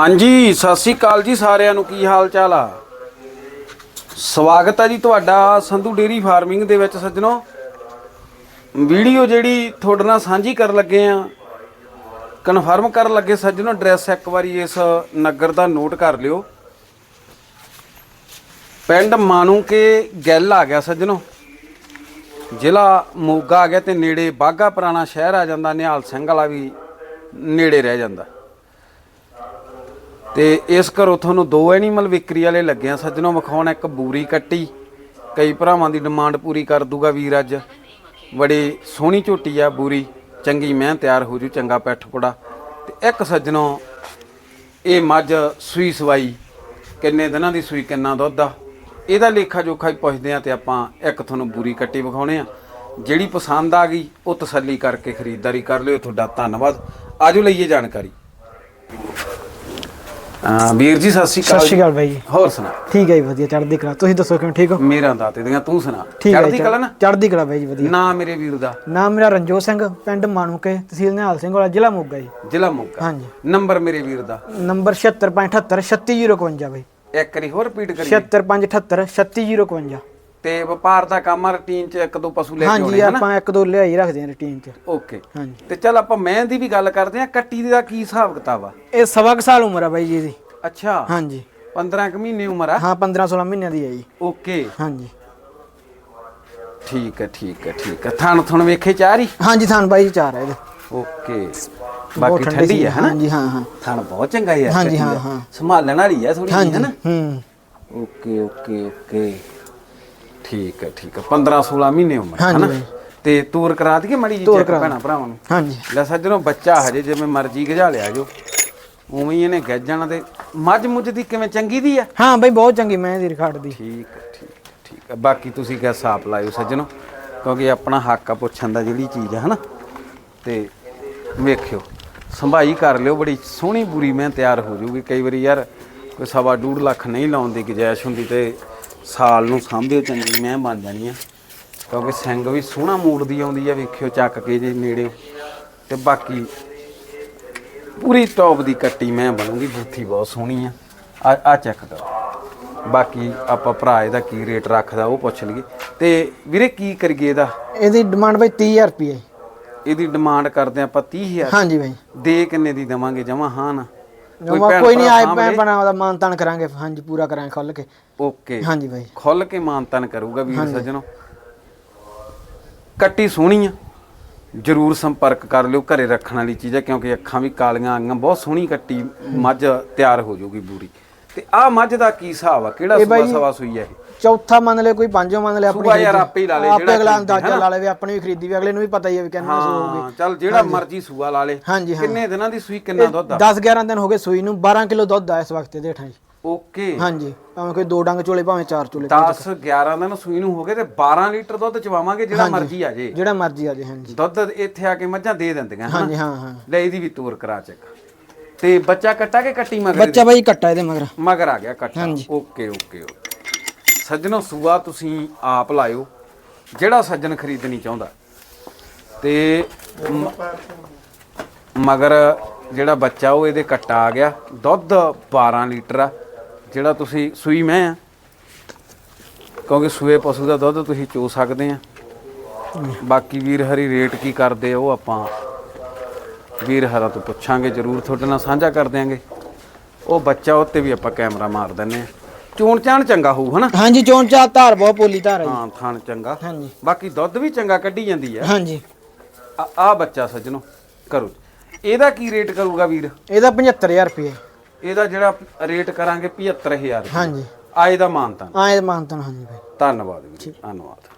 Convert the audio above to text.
ਹਾਂਜੀ, ਸਤਿ ਸ੍ਰੀ ਅਕਾਲ ਜੀ ਸਾਰਿਆਂ ਨੂੰ। ਕੀ ਹਾਲ ਚਾਲ ਆ? ਸਵਾਗਤ ਹੈ ਜੀ ਤੁਹਾਡਾ ਸੰਧੂ ਡੇਰੀ ਫਾਰਮਿੰਗ ਦੇ ਵਿੱਚ ਸੱਜਣੋ। ਵੀਡੀਓ ਜਿਹੜੀ ਤੁਹਾਡੇ ਨਾਲ ਸਾਂਝੀ ਕਰਨ ਲੱਗੇ ਆ। ਕਨਫਰਮ ਕਰਨ ਲੱਗੇ ਸੱਜਣੋ, ਐਡਰੈਸ ਇੱਕ ਵਾਰੀ ਇਸ ਨਗਰ ਦਾ ਨੋਟ ਕਰ ਲਿਓ। ਪਿੰਡ ਮਾਨੂ ਕੇ ਗੱਲ ਆ ਗਿਆ ਸੱਜਣੋ। ਜ਼ਿਲ੍ਹਾ ਮੋਗਾ ਆ ਗਿਆ ਤੇ ਨੇੜੇ ਬਾਗਾ ਪੁਰਾਣਾ ਸ਼ਹਿਰ ਆ ਜਾਂਦਾ, ਨਿਹਾਲ ਸਿੰਘ ਵਾਲਾ ਵੀ ਨੇੜੇ ਰਹਿ ਜਾਂਦਾ। ਤੇ ਇਸ ਘਰੋਂ ਤੁਹਾਨੂੰ ਦੋ ਐਨੀਮਲ ਵਿਕਰੀ ਵਾਲੇ ਲੱਗਿਆ ਆ ਸੱਜਣੋਂ ਵਿਖਾਉਣ, ਇੱਕ ਬੂਰੀ ਕੱਟੀ। ਕਈ ਭਰਾਵਾਂ ਦੀ ਡਿਮਾਂਡ ਪੂਰੀ ਕਰ ਦੂਗਾ ਵੀਰ ਅੱਜ। ਬੜੀ ਸੋਹਣੀ ਝੋਟੀ ਆ ਬੂਰੀ, ਚੰਗੀ ਮੈਂ ਤਿਆਰ ਹੋ ਜੂ, ਚੰਗਾ ਪੈਠ ਪੜਾ। ਤੇ ਇੱਕ ਸੱਜਣੋਂ ਇਹ ਮੱਝ ਸੂਈ ਸਵਾਈ। ਕਿੰਨੇ ਦਿਨਾਂ ਦੀ ਸੂਈ, ਕਿੰਨਾ ਦੁੱਧ ਆ। ਇਹਦਾ ਲੇਖਾ ਜੋਖਾ ਹੀ ਪੁੱਛਦੇ ਆ ਤੇ ਆਪਾਂ ਇੱਕ ਤੁਹਾਨੂੰ ਬੂਰੀ ਕੱਟੀ ਵਿਖਾਉਣੇ ਆ। ਜਿਹੜੀ ਪਸੰਦ ਆ ਗਈ, ਉਹ ਤਸੱਲੀ ਕਰਕੇ ਖਰੀਦਦਾਰੀ ਕਰ ਲਿਓ। ਤੁਹਾਡਾ ਧੰਨਵਾਦ। ਆਜੋ ਲਈਏ ਜਾਣਕਾਰੀ। ਅਹ ਵੀਰ ਜੀ ਸਤਿ ਸ਼੍ਰੀ ਸਤਿ ਅਕਾਲ ਸ਼੍ਰੀ ਅਕਾਲ ਬਾਈ ਜੀ। ਹੋਰ ਸੁਣਾ? ਠੀਕ ਹੈ ਜੀ ਵਧੀਆ ਚੜ੍ਹਦੀ ਕਲਾ। ਤੁਸੀਂ ਦੱਸੋ ਕਿਵੇਂ ਠੀਕ ਹੋ? ਮੇਰਾ ਦਾਤੇ ਦੀਆਂ ਤੂੰ ਸੁਣਾ? ਠੀਕ ਹੈ ਚੜ੍ਹਦੀ ਕਲਾ ਨਾ? ਚੜ੍ਹਦੀ ਕਲਾ ਬਾਈ ਜੀ ਵਧੀਆ। ਨਾ ਮੇਰੇ ਵੀਰ ਦਾ। ਨਾਮ ਮੇਰਾ ਰਣਜੋਤ ਸਿੰਘ ਪਿੰਡ ਮਾਨੂਕੇ ਤਹਿਸੀਲ ਨਿਹਾਲ ਸਿੰਘ ਵਾਲਾ ਜ਼ਿਲ੍ਹਾ ਮੋਗਾ ਜੀ। ਜ਼ਿਲ੍ਹਾ ਮੋਗਾ। ਹਾਂਜੀ। ਨੰਬਰ ਮੇਰੇ ਵੀਰ ਦਾ। ਨੰਬਰ 76578 36051 ਬਾਈ। ਇੱਕ ਵਾਰੀ ਹੋਰ ਰਿਪੀਟ ਕਰੀ 76578 36051 ਤੇ ਵਪਾਰ ਦਾ ਕੰਮ ਆ ਰੁਟੀਨ ਚ ਇੱਕ ਦੋ ਪਸ਼ੂ ਲੈ ਕੇ ਹਾਂਜੀ ਆਉਣੇ ਹਨਾ? ਆਪਾਂ ਇੱਕ ਦੋ ਲਿਆਈ ਰੱਖਦੇ ਹਾਂ ਰੁਟੀਨ 'ਚ। ਓਕੇ ਹਾਂਜੀ। ਤੇ ਚੱਲ ਆਪਾਂ ਮੈਂ ਦੀ ਵੀ ਗੱਲ ਕਰਦੇ ਆ ਕੱਟੀ ਦਾ ਕੀ ਹਿਸਾਬ ਕਿਤਾਬ ਆ? ਇਹ ਸਵਾ ਕੁ ਸਾਲ ਉਮਰ ਆ ਬਾਈ ਜੀ ਇਹਦੀ। ਅੱਛਾ। ਹਾਂਜੀ। 15 ਕੁ ਮਹੀਨੇ ਉਮਰ ਆ? ਹਾਂ 15 16 ਮਹੀਨਿਆਂ ਦੀ ਹੈ ਜੀ। ਓਕੇ ਹਾਂਜੀ। ਠੀਕ ਹੈ ਠੀਕ ਹੈ ਠੀਕ ਹੈ ਥਣ ਥਣ ਵੇਖੇ ਚਾਰੀ ਹਾਂਜੀ ਥਾਨ ਬਾਈ ਜੀ ਚਾਰ ਹੈ ਇਹਦੇ ਓਕੇ ਬਾਕੀ ਠੰਡੀ ਸੀ। ਹੈ ਹਨਾ? ਹਾਂਜੀ ਹਾਂ ਹਾਂ। ਥਣ ਬਹੁਤ ਚੰਗਾ ਹੈ ਹਾਂਜੀ, ਹਾਂ, ਹਾਂ। ਸੰਭਾਲਣ ਵਾਲੀ ਆ ਥੋੜੀ ਜਿਹੀ ਹਾਂਜੀ ਹਨਾ? ਹੂੰ। ਓਕੇ ਓਕੇ ਓਕੇ ਠੀਕ ਹੈ ਠੀਕ ਹੈ। 15 16 ਮਹੀਨੇ ਉਮਰ ਹਾਂਜੀ ਹਨਾ? ਬਾਈ। ਤੇ ਤੂਰ ਕਰਾ ਦਈਏ ਮੜੀ ਜੀ ਚੈੱਕ ਭੈਣਾ ਭਰਾਵਾਂ ਨੂੰ? ਹਾਂਜੀ। ਲੈ ਸੱਜਣੋ ਬੱਚਾ ਹਜੇ ਜਿਵੇਂ ਮਰਜ਼ੀ ਗਜਾ ਲਿਆ ਜੋ। ਉਵੇਂ ਹੀ ਇਹਨੇ ਗੱਜ ਜਾਣਾ ਤੇ ਮੱਝ ਮੁੱਝ ਦੀ ਕਿਵੇਂ ਚੰਗੀ ਦੀ ਆ? ਹਾਂ ਬਾਈ ਬਹੁਤ ਚੰਗੀ ਮੈਂ ਦੀ ਰਿਕਾਰਡ ਦੀ। ਠੀਕ ਹੈ ਠੀਕ ਹੈ, ਠੀਕ ਹੈ। ਬਾਕੀ ਤੁਸੀਂ ਕਿਆ ਸਾਪ ਲਾਇਓ ਸੱਜਣੋ? ਕਿਉਂਕਿ ਆਪਣਾ ਹੱਕ ਆ ਪੁੱਛਣ ਦਾ ਜਿਹੜੀ ਚੀਜ਼ ਆ ਹਨਾ? ਤੇ ਵੇਖਿਓ ਸੰਭਾਈ ਕਰ ਲਿਓ ਬੜੀ ਸੋਹਣੀ ਬੁਰੀ ਮੈਂ ਤਿਆਰ ਹੋ ਜੂਗੀ। ਕਈ ਵਾਰੀ ਯਾਰ ਕੋਈ ਸਵਾ ਡੂਢ ਲੱਖ ਨਹੀਂ ਲਾਉਣ ਦੀ ਗੁੰਜਾਇਸ਼ ਹੁੰਦੀ ਤੇ ਸਾਲ ਨੂੰ ਸਾਂਭਿਓ ਚੰਗੀ ਮੈਂ ਬਣ ਜਾਣੀ ਆ। ਕਿਉਂਕਿ ਸਿੰਘ ਵੀ ਸੋਹਣਾ ਮੂਡ ਦੀ ਆਉਂਦੀ ਆ ਵੇਖਿਓ ਚੱਕ ਕੇ ਜੇ ਨੇੜੇ। ਤੇ ਬਾਕੀ ਪੂਰੀ ਟੌਪ ਦੀ ਕੱਟੀ ਮੈਂ ਬਣੂਗੀ ਬੁੱਥੀ ਬਹੁਤ ਸੋਹਣੀ ਆ। ਆ ਆ ਚੈੱਕ ਕਰੋ। ਬਾਕੀ ਆਪਾਂ ਭਰਾ ਇਹਦਾ ਕੀ ਰੇਟ ਰੱਖਦਾ ਉਹ ਪੁੱਛ ਲਈਏ। ਤੇ ਵੀਰੇ ਕੀ ਕਰੀਏ ਇਹਦਾ? ਇਹਦੀ ਡਿਮਾਂਡ ਬਾਈ 30000 ਰੁਪਏ ਇਹਦੀ ਡਿਮਾਂਡ ਕਰਦੇ ਆਪਾਂ 30000 ਹਾਂਜੀ ਬਾਈ। ਦੇ ਕਿੰਨੇ ਦੀ ਦਵਾਂਗੇ? ਜਮਾ ਹਾਂ ਨਾ। ਨਵਾਂ ਭੈਣ ਕੋਈ ਨਹੀਂ ਭਰਾ ਆਏ ਸਾਂਭ। ਬਣਾ ਉਹਦਾ ਮਾਨ ਤਾਨ ਕਰਾਂਗੇ। ਹਾਂਜੀ ਪੂਰਾ ਕਰਾਂਗੇ ਖੁੱਲ ਕੇ। ਓਕੇ। ਹਾਂਜੀ ਬਾਈ। ਖੁੱਲ ਕੇ ਮਾਨਤਨ ਕਰੂਗਾ ਵੀਰ ਸੱਜਣੋ। ਕੱਟੀ ਸੋਹਣੀ ਆ। ਜਰੂਰ ਸੰਪਰਕ ਕਰ ਲਿਓ ਘਰੇ ਰੱਖਣ ਵਾਲੀ ਚੀਜ਼ ਹੈ ਕਿਉਂਕਿ ਅੱਖਾਂ ਵੀ ਕਾਲੀਆਂ ਆਈਆਂ ਬਹੁਤ ਸੋਹਣੀ ਕੱਟੀ ਮੱਝ ਤਿਆਰ ਹੋ ਜਾਊਗੀ ਬੂਰੀ। ਤੇ ਆਹ ਮੱਝ ਦਾ ਕੀ ਹਿਸਾਬ ਆ? ਕਿਹੜਾ ਸੂਆ ਸਵਾ ਸੂਈ ਹੈ ਚੌਥਾ ਮੰਨ ਲੈ ਕੋਈ ਪੰਜਵਾਂ ਮੰਨ ਲੈ ਆਪਣੀ ਸੂਆ ਯਾਰ। ਆਪੇ ਹੀ ਲਾ ਲੇ, ਆਪੇ ਜਿਹੜਾ ਅਗਲਾ ਅੰਦਾਜ਼ਾ? ਲਾ ਲਵੇ ਆਪਣੀ ਵੀ ਖਰੀਦੀ ਵੀ ਅਗਲੇ ਨੂੰ ਵੀ ਪਤਾ ਹੀ ਹੈ ਵੀ ਕਿੰਨੇ ਸੂ ਹੋਊਗੀ। ਹਾਂ ਚੱਲ ਜਿਹੜਾ ਮਰਜ਼ੀ ਸੂਆ ਲਾ ਲੇ। ਕਿੰਨੇ ਦਿਨਾਂ ਦੀ ਸੂਈ ਕਿੰਨਾ ਦੁੱਧ ਆ? 10 11 ਦਿਨ ਹੋ ਗਏ ਸੂਈ ਨੂੰ 12 ਕਿਲੋ ਦੁੱਧ ਆ ਇਸ ਵਕਤ ਦੇ ਠਾਂ ਜੀ। ਓਕੇ। ਹਾਂਜੀ ਭਾਵੇਂ ਕੋਈ ਦੋ ਡੰਗ ਚੋਲੇ ਭਾਵੇਂ ਚਾਰ ਚੋਲੇ 10 11 ਦਿਨ ਸੂਈ ਨੂੰ ਹੋ ਗਏ ਤੇ 12 ਲੀਟਰ ਦੁੱਧ ਚਵਾਵਾਂਗੇ ਜਿਹੜਾ ਮਰਜ਼ੀ ਆ ਜੇ। ਜਿਹੜਾ ਮਰਜ਼ੀ ਆ ਜੇ ਹਾਂਜੀ। ਦੁੱਧ ਇੱਥੇ ਆ ਕੇ ਮੱਝਾਂ ਦੇ ਦਿੰਦੀਆਂ ਹਾਂਜੀ ਹਾਂ ਹਾਂ। ਲੈ ਇਹਦੀ ਵੀ ਤੋਰ ਕਰਾ ਚੱਕ। ਤੇ ਬੱਚਾ ਕੱਟਾ ਕੇ ਕੱਟੀ ਮਗਰ ਬੱਚਾ ਬਾਈ ਕੱਟਾ ਇਹਦੇ ਮਗਰ। ਮਗਰ ਆ ਗਿਆ ਕੱਟਾ। ਓਕੇ ਓਕੇ ਸੱਜਣੋ ਸੂਆ ਤੁਸੀਂ ਆਪ ਲਾਇਓ। ਜਿਹੜਾ ਸੱਜਣ ਖਰੀਦਣੀ ਚਾਹੁੰਦਾ। ਤੇ ਮਗਰ ਜਿਹੜਾ ਬੱਚਾ ਉਹ ਇਹਦੇ ਕੱਟਾ ਆ ਗਿਆ। ਦੁੱਧ 12 ਲੀਟਰ ਆ। ਜਿਹੜਾ ਤੁਸੀਂ ਸੂਈ ਮੈਂ ਆ। ਕਿਉਂਕਿ ਸੂਏ ਪਸ਼ੂ ਦਾ ਦੁੱਧ ਤੁਸੀਂ ਚੋ ਸਕਦੇ ਆ। ਬਾਕੀ ਵੀਰ ਹਰੀ ਰੇਟ ਕੀ ਕਰਦੇ ਉਹ ਆਪਾਂ ਵੀਰ ਹਰਾ ਤੋਂ ਪੁੱਛਾਂਗੇ ਜਰੂਰ ਤੁਹਾਡੇ ਨਾਲ ਸਾਂਝਾ ਕਰ ਦਿਆਂਗੇ। ਉਹ ਬੱਚਾ ਉੱਤੇ ਵੀ ਆਪਾਂ ਕੈਮਰਾ ਮਾਰ ਦਿੰਨੇ ਆ ਚੋਣ ਚਾਣ ਚੰਗਾ ਹੋਊ ਹਨਾ? ਹਾਂਜੀ ਚੋਣ ਚਾਹ ਧਾਰ ਬਹੁਤ ਪੋਲੀ ਧਾਰ ਹੈ ਜੀ। ਹਾਂ ਥਣ ਚੰਗਾ। ਹਾਂਜੀ। ਬਾਕੀ ਦੁੱਧ ਵੀ ਚੰਗਾ ਕੱਢੀ ਜਾਂਦੀ ਆ। ਹਾਂਜੀ। ਆ ਆਹ ਬੱਚਾ ਸੱਜਣੋ ਕਰੋ। ਇਹਦਾ ਕੀ ਰੇਟ ਕਰੂਗਾ ਵੀਰ? ਇਹਦਾ 75000 ਰੁਪਏ ਇਹਦਾ ਜਿਹੜਾ ਰੇਟ ਕਰਾਂਗੇ 75000 ਹਾਂਜੀ। ਆਏ ਦਾ ਮਾਨਤਾ ਆਏ ਮਾਨਤਨ ਹਾਂਜੀ। ਬਾਈ ਧੰਨਵਾਦ ਵੀਰ ਧੰਨਵਾਦ।